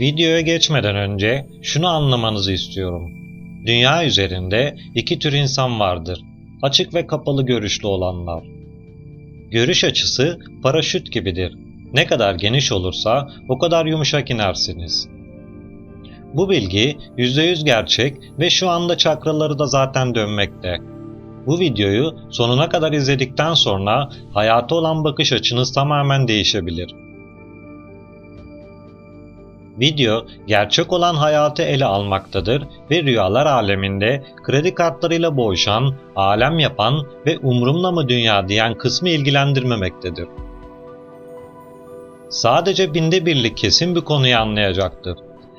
Videoya geçmeden önce şunu anlamanızı istiyorum. Dünya üzerinde iki tür insan vardır. Açık ve kapalı görüşlü olanlar. Görüş açısı paraşüt gibidir. Ne kadar geniş olursa o kadar yumuşak inersiniz. Bu bilgi %100 gerçek ve şu anda çakraları da zaten dönmekte. Bu videoyu sonuna kadar izledikten sonra hayata olan bakış açınız tamamen değişebilir. Video gerçek olan hayatı ele almaktadır ve rüyalar aleminde kredi kartlarıyla boğuşan, alem yapan ve umrumla mı dünya diyen kısmı ilgilendirmemektedir. Sadece binde birlik kesin bir konuyu anlayacaktır.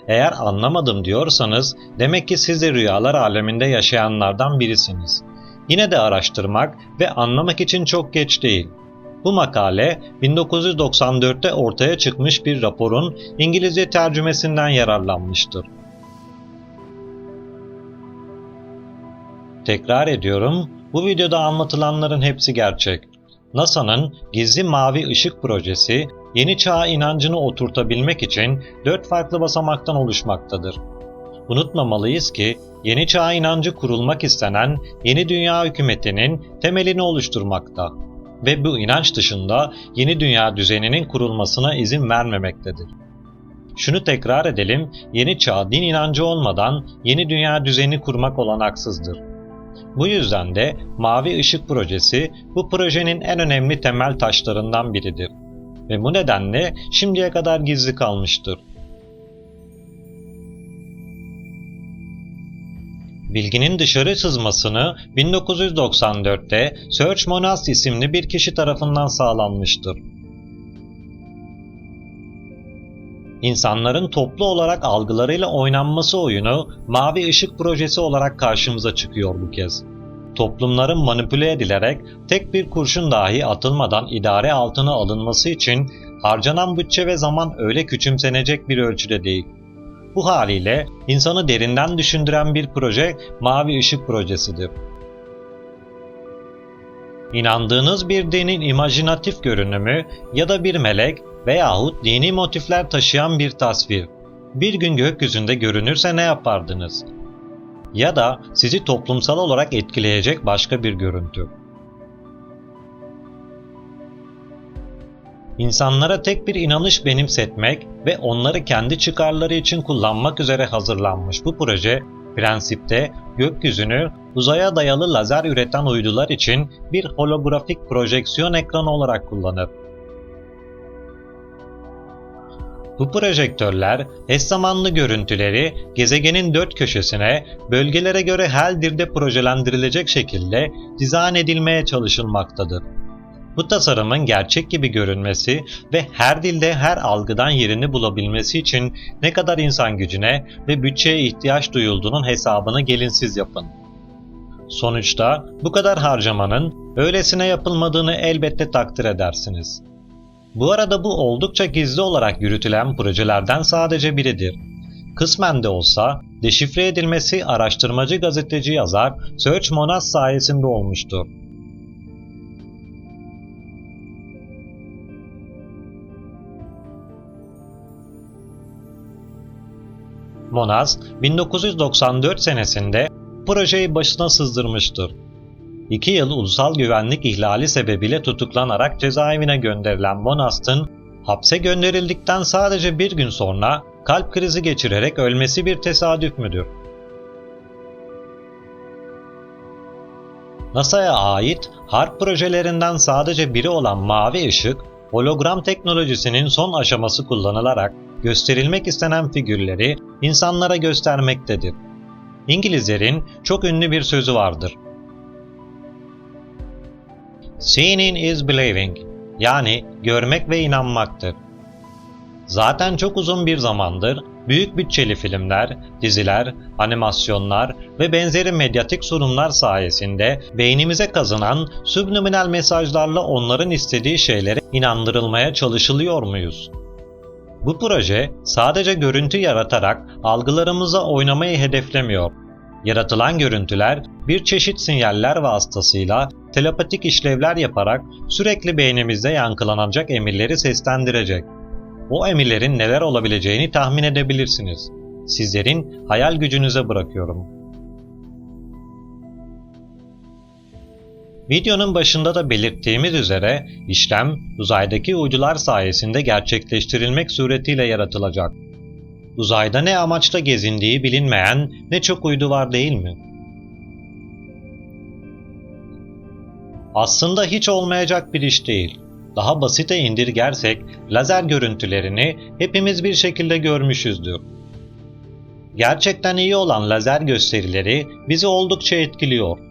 Eğer anlamadım diyorsanız demek ki siz de rüyalar aleminde yaşayanlardan birisiniz. Yine de araştırmak ve anlamak için çok geç değil. Bu makale 1994'te ortaya çıkmış bir raporun İngilizce tercümesinden yararlanmıştır. Tekrar ediyorum, bu videoda anlatılanların hepsi gerçek. NASA'nın gizli mavi ışık projesi yeni çağ inancını oturtabilmek için dört farklı basamaktan oluşmaktadır. Unutmamalıyız ki yeni çağ inancı kurulmak istenen yeni dünya hükümetinin temelini oluşturmakta ve bu inanç dışında yeni dünya düzeninin kurulmasına izin vermemektedir. Şunu tekrar edelim, yeni çağ din inancı olmadan yeni dünya düzeni kurmak olanaksızdır. Bu yüzden de Mavi Işık Projesi bu projenin en önemli temel taşlarından biridir. Ve bu nedenle şimdiye kadar gizli kalmıştır. Bilginin dışarı sızmasını 1994'te Serge Monas isimli bir kişi tarafından sağlanmıştır. İnsanların toplu olarak algılarıyla oynanması oyunu Mavi Işık Projesi olarak karşımıza çıkıyor bu kez. Toplumların manipüle edilerek tek bir kurşun dahi atılmadan idare altına alınması için harcanan bütçe ve zaman öyle küçümsenecek bir ölçüde değil. Bu haliyle insanı derinden düşündüren bir proje Mavi Işık Projesi'dir. İnandığınız bir dinin imajinatif görünümü ya da bir melek veyahut dini motifler taşıyan bir tasvir. Bir gün gökyüzünde görünürse ne yapardınız? Ya da sizi toplumsal olarak etkileyecek başka bir görüntü. İnsanlara tek bir inanış benimsetmek ve onları kendi çıkarları için kullanmak üzere hazırlanmış bu proje, prensipte gökyüzünü uzaya dayalı lazer üreten uydular için bir holografik projeksiyon ekranı olarak kullanır. Bu projektörler eş zamanlı görüntüleri gezegenin dört köşesine bölgelere göre her dilde projelendirilecek şekilde dizayn edilmeye çalışılmaktadır. Bu tasarımın gerçek gibi görünmesi ve her dilde her algıdan yerini bulabilmesi için ne kadar insan gücüne ve bütçeye ihtiyaç duyulduğunun hesabını gelinsiz yapın. Sonuçta bu kadar harcamanın öylesine yapılmadığını elbette takdir edersiniz. Bu arada bu oldukça gizli olarak yürütülen projelerden sadece biridir. Kısmen de olsa deşifre edilmesi araştırmacı gazeteci yazar Serge Monas sayesinde olmuştur. Monaz 1994 senesinde projeyi başına sızdırmıştır. İki yıl ulusal güvenlik ihlali sebebiyle tutuklanarak cezaevine gönderilen Monast'ın hapse gönderildikten sadece bir gün sonra kalp krizi geçirerek ölmesi bir tesadüf müdür? NASA'ya ait harp projelerinden sadece biri olan mavi ışık, hologram teknolojisinin son aşaması kullanılarak gösterilmek istenen figürleri insanlara göstermektedir. İngilizlerin çok ünlü bir sözü vardır. Seeing is believing yani görmek ve inanmaktır. Zaten çok uzun bir zamandır büyük bütçeli filmler, diziler, animasyonlar ve benzeri medyatik sunumlar sayesinde beynimize kazınan subliminal mesajlarla onların istediği şeylere inandırılmaya çalışılıyor muyuz? Bu proje sadece görüntü yaratarak algılarımıza oynamayı hedeflemiyor. Yaratılan görüntüler bir çeşit sinyaller vasıtasıyla telepatik işlevler yaparak sürekli beynimizde yankılanacak emirleri seslendirecek. o emirlerin neler olabileceğini tahmin edebilirsiniz. Sizlerin hayal gücünüze bırakıyorum. Videonun başında da belirttiğimiz üzere işlem uzaydaki uydular sayesinde gerçekleştirilmek suretiyle yaratılacak. Uzayda ne amaçla gezindiği bilinmeyen ne çok uydu var değil mi? Aslında hiç olmayacak bir iş değil. Daha basite indirgersek lazer görüntülerini hepimiz bir şekilde görmüşüzdür. Gerçekten iyi olan lazer gösterileri bizi oldukça etkiliyor.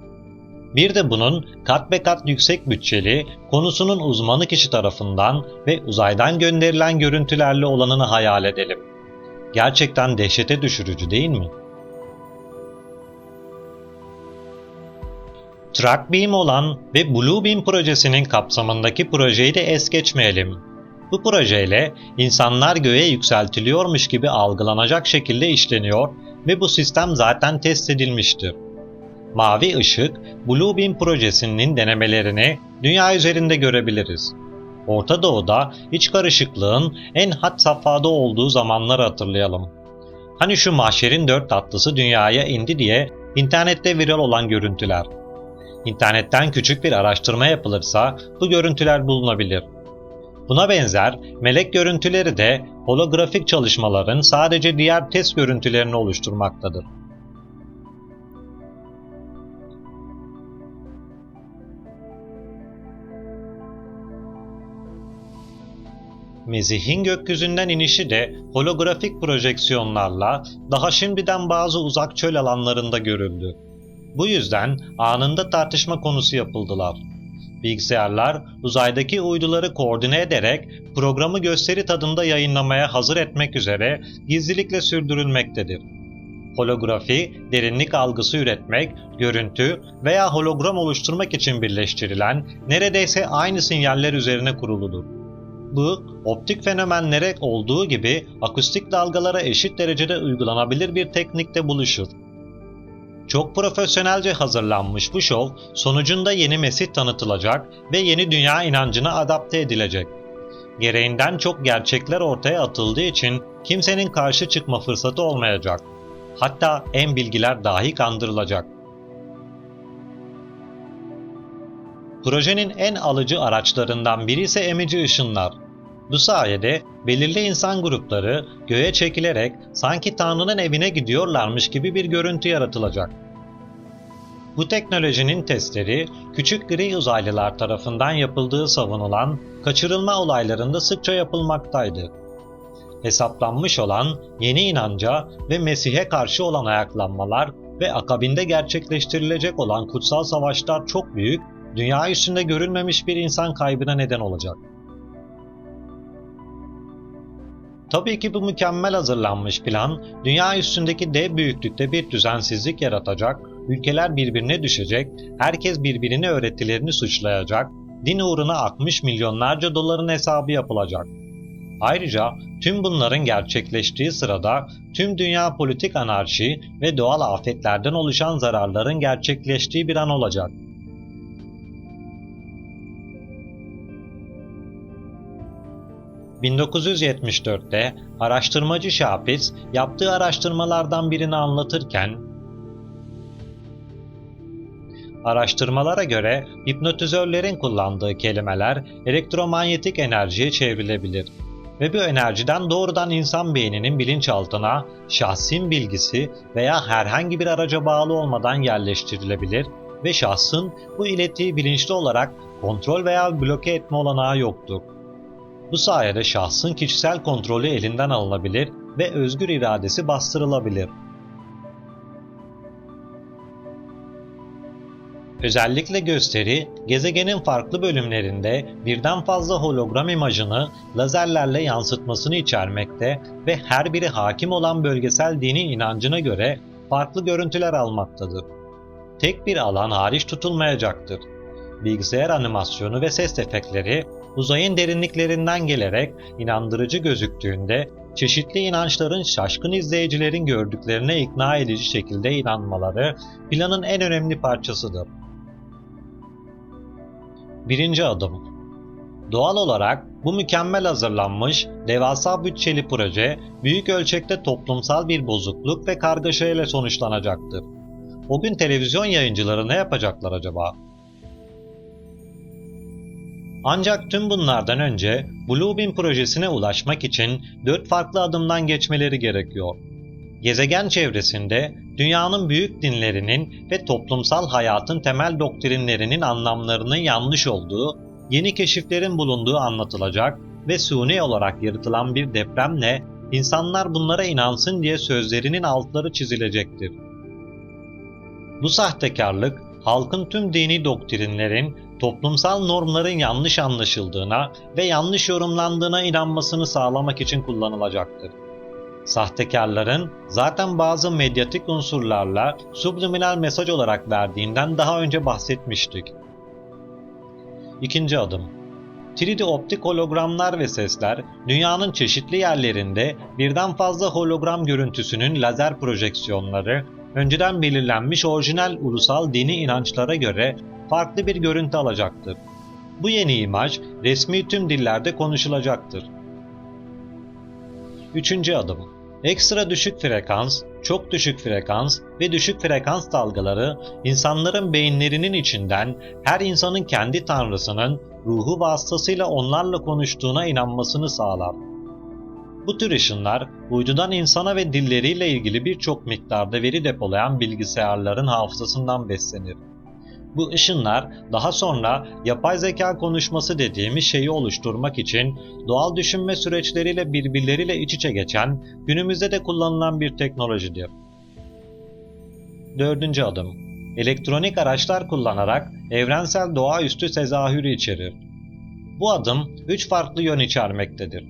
Bir de bunun kat be kat yüksek bütçeli, konusunun uzmanı kişi tarafından ve uzaydan gönderilen görüntülerle olanını hayal edelim. Gerçekten dehşete düşürücü değil mi? Trackbeam olan ve Bluebeam projesinin kapsamındaki projeyi de es geçmeyelim. Bu projeyle insanlar göğe yükseltiliyormuş gibi algılanacak şekilde işleniyor ve bu sistem zaten test edilmiştir. Mavi ışık, Bluebeam projesinin denemelerini dünya üzerinde görebiliriz. Orta Doğu'da iç karışıklığın en had safhada olduğu zamanları hatırlayalım. Hani şu mahşerin dört tatlısı dünyaya indi diye internette viral olan görüntüler. İnternetten küçük bir araştırma yapılırsa bu görüntüler bulunabilir. Buna benzer melek görüntüleri de holografik çalışmaların sadece diğer test görüntülerini oluşturmaktadır. Mesih'in gökyüzünden inişi de holografik projeksiyonlarla daha şimdiden bazı uzak çöl alanlarında görüldü. Bu yüzden anında tartışma konusu yapıldılar. Bilgisayarlar uzaydaki uyduları koordine ederek programı gösteri tadında yayınlamaya hazır etmek üzere gizlilikle sürdürülmektedir. Holografi, derinlik algısı üretmek, görüntü veya hologram oluşturmak için birleştirilen neredeyse aynı sinyaller üzerine kuruludur. Bu, optik fenomenlere olduğu gibi akustik dalgalara eşit derecede uygulanabilir bir teknikte buluşur. Çok profesyonelce hazırlanmış bu şov sonucunda yeni Mesih tanıtılacak ve yeni dünya inancına adapte edilecek. Gereğinden çok gerçekler ortaya atıldığı için kimsenin karşı çıkma fırsatı olmayacak. Hatta en bilgiler dahi kandırılacak. Projenin en alıcı araçlarından biri ise emici ışınlar. Bu sayede belirli insan grupları göğe çekilerek sanki Tanrı'nın evine gidiyorlarmış gibi bir görüntü yaratılacak. Bu teknolojinin testleri küçük gri uzaylılar tarafından yapıldığı savunulan kaçırılma olaylarında sıkça yapılmaktaydı. Hesaplanmış olan yeni inanca ve Mesih'e karşı olan ayaklanmalar ve akabinde gerçekleştirilecek olan kutsal savaşlar çok büyük, dünya üstünde görülmemiş bir insan kaybına neden olacak. Tabii ki bu mükemmel hazırlanmış plan, dünya üstündeki dev büyüklükte bir düzensizlik yaratacak, ülkeler birbirine düşecek, herkes birbirine öğretilerini suçlayacak, din uğruna akmış milyonlarca doların hesabı yapılacak. Ayrıca tüm bunların gerçekleştiği sırada tüm dünya politik anarşi ve doğal afetlerden oluşan zararların gerçekleştiği bir an olacak. 1974'te araştırmacı Şapitz yaptığı araştırmalardan birini anlatırken Araştırmalara göre hipnotizörlerin kullandığı kelimeler elektromanyetik enerjiye çevrilebilir ve bu enerjiden doğrudan insan beyninin bilinçaltına şahsin bilgisi veya herhangi bir araca bağlı olmadan yerleştirilebilir ve şahsın bu iletiyi bilinçli olarak kontrol veya bloke etme olanağı yoktur. Bu sayede şahsın kişisel kontrolü elinden alınabilir ve özgür iradesi bastırılabilir. Özellikle gösteri, gezegenin farklı bölümlerinde birden fazla hologram imajını lazerlerle yansıtmasını içermekte ve her biri hakim olan bölgesel dini inancına göre farklı görüntüler almaktadır. Tek bir alan hariç tutulmayacaktır. Bilgisayar animasyonu ve ses efektleri uzayın derinliklerinden gelerek inandırıcı gözüktüğünde çeşitli inançların şaşkın izleyicilerin gördüklerine ikna edici şekilde inanmaları planın en önemli parçasıdır. Birinci adım Doğal olarak bu mükemmel hazırlanmış, devasa bütçeli proje büyük ölçekte toplumsal bir bozukluk ve kargaşa ile sonuçlanacaktır. O gün televizyon yayıncıları ne yapacaklar acaba? Ancak tüm bunlardan önce Bluebeam projesine ulaşmak için dört farklı adımdan geçmeleri gerekiyor. Gezegen çevresinde dünyanın büyük dinlerinin ve toplumsal hayatın temel doktrinlerinin anlamlarının yanlış olduğu, yeni keşiflerin bulunduğu anlatılacak ve suni olarak yaratılan bir depremle insanlar bunlara inansın diye sözlerinin altları çizilecektir. Bu sahtekarlık halkın tüm dini doktrinlerin, toplumsal normların yanlış anlaşıldığına ve yanlış yorumlandığına inanmasını sağlamak için kullanılacaktır. Sahtekarların zaten bazı medyatik unsurlarla subliminal mesaj olarak verdiğinden daha önce bahsetmiştik. İkinci adım 3D optik hologramlar ve sesler, dünyanın çeşitli yerlerinde birden fazla hologram görüntüsünün lazer projeksiyonları, önceden belirlenmiş orijinal ulusal dini inançlara göre farklı bir görüntü alacaktır. Bu yeni imaj resmi tüm dillerde konuşulacaktır. Üçüncü adım Ekstra düşük frekans, çok düşük frekans ve düşük frekans dalgaları insanların beyinlerinin içinden her insanın kendi tanrısının ruhu vasıtasıyla onlarla konuştuğuna inanmasını sağlar. Bu tür ışınlar uydudan insana ve dilleriyle ilgili birçok miktarda veri depolayan bilgisayarların hafızasından beslenir. Bu ışınlar daha sonra yapay zeka konuşması dediğimiz şeyi oluşturmak için doğal düşünme süreçleriyle birbirleriyle iç içe geçen, günümüzde de kullanılan bir teknolojidir. Dördüncü adım Elektronik araçlar kullanarak evrensel doğaüstü tezahürü içerir. Bu adım üç farklı yön içermektedir.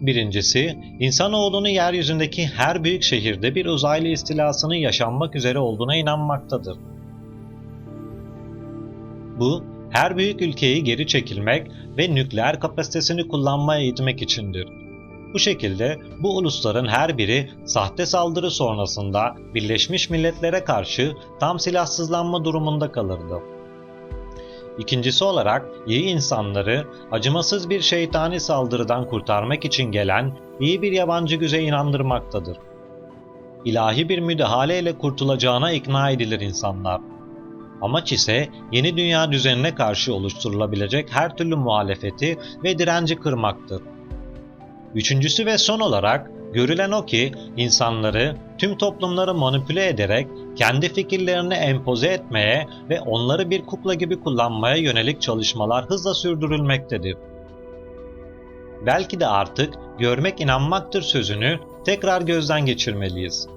Birincisi, insanoğlunu yeryüzündeki her büyük şehirde bir uzaylı istilasının yaşanmak üzere olduğuna inanmaktadır. Bu, her büyük ülkeyi geri çekilmek ve nükleer kapasitesini kullanmaya itmek içindir. Bu şekilde bu ulusların her biri sahte saldırı sonrasında Birleşmiş Milletler'e karşı tam silahsızlanma durumunda kalırdı. İkincisi olarak iyi insanları acımasız bir şeytani saldırıdan kurtarmak için gelen iyi bir yabancı güze inandırmaktadır. İlahi bir müdahaleyle kurtulacağına ikna edilir insanlar. Amaç ise yeni dünya düzenine karşı oluşturulabilecek her türlü muhalefeti ve direnci kırmaktır. Üçüncüsü ve son olarak görülen o ki insanları, tüm toplumları manipüle ederek kendi fikirlerini empoze etmeye ve onları bir kukla gibi kullanmaya yönelik çalışmalar hızla sürdürülmektedir. Belki de artık görmek inanmaktır sözünü tekrar gözden geçirmeliyiz.